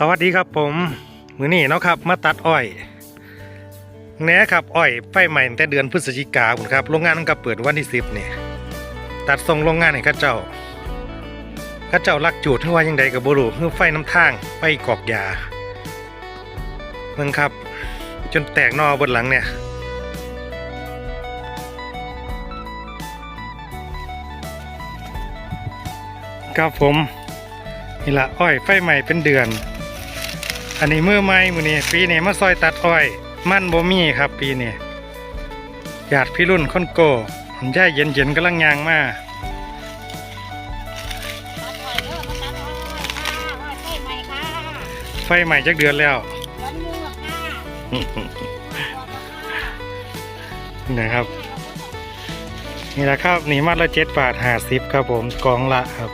สวัสดีครับผมมือนี้เนาะครับมาตัดอ้อยแหนครับอ้อยไฟใหม่แต่เดือนพฤศจิกาคมครับโรงงานมันก็เปิดวันที่สิบเนี่ยตัดส่งโรงงานให้ข้าเจ้าข้าเจ้าลักจูดที่ว่ายังใดกับบุรุษเพื่อไฟน้ำทางไฟกอกยาเมืองครับ จนแตกนอบนหลังเนี่ยครับผมนี่ละอ้อยไฟใหม่เป็นเดือน อันนี้มือใหม่มือนี้ปีนี้มาซอยตัดอ้อย มันบ่มีครับ ปีนี้ญาติพี่รุ่นค้นโกผมย่าเย็นเย็นๆกำลังยางมาไฟใหม่จักเดือนแล้วนะคานะครับ นี่แหละครับนี่มัดละเจ็ดบาทห้าสิบครับผมกองละครับ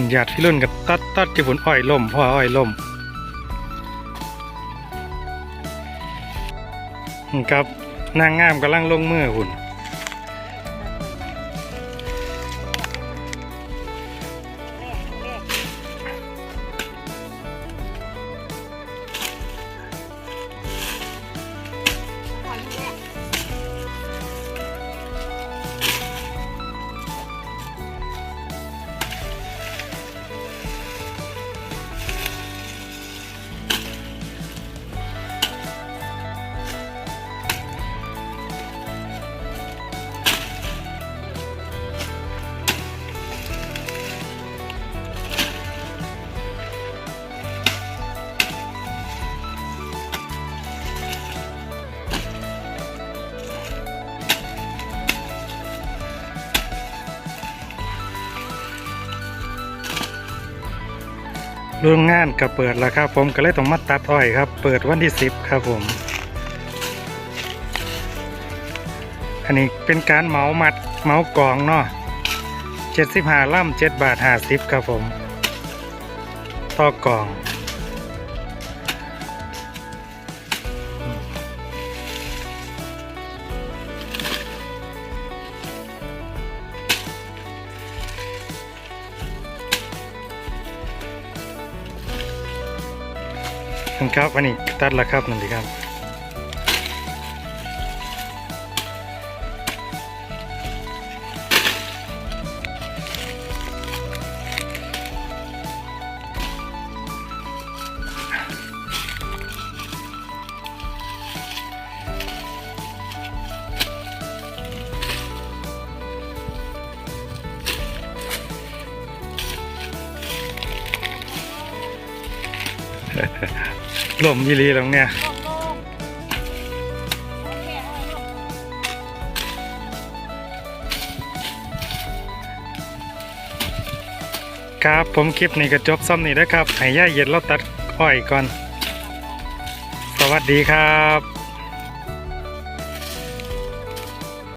คุณญาติพี่รุ่นกับตัดตัดที่ฝนอ้อยล่มพ่ออ้อยล่มนะครับนางงามกำลังลงมือหุ่น โรงงานก็เปิดแล้วครับ ผมก็เลยต้องมาตัดอ้อยครับ เปิดวันที่สิบครับผม อันนี้เป็นการเหมามัดเหมากองเนาะเจ็ดสิบห้าล่ำเจ็ดบาทห้าสิบครับผม ต่อกอง ครับอันนี้ตัดแล้วครับนั่นดีครับ ลมยีรีตรงเนี้ยคเอาไว้ลูกครับผมคลิปนี้ก็จบซ้ำนี่นะครับให้ย่าเย็นเราตัดอ้อยก่อน สวัสดีครับ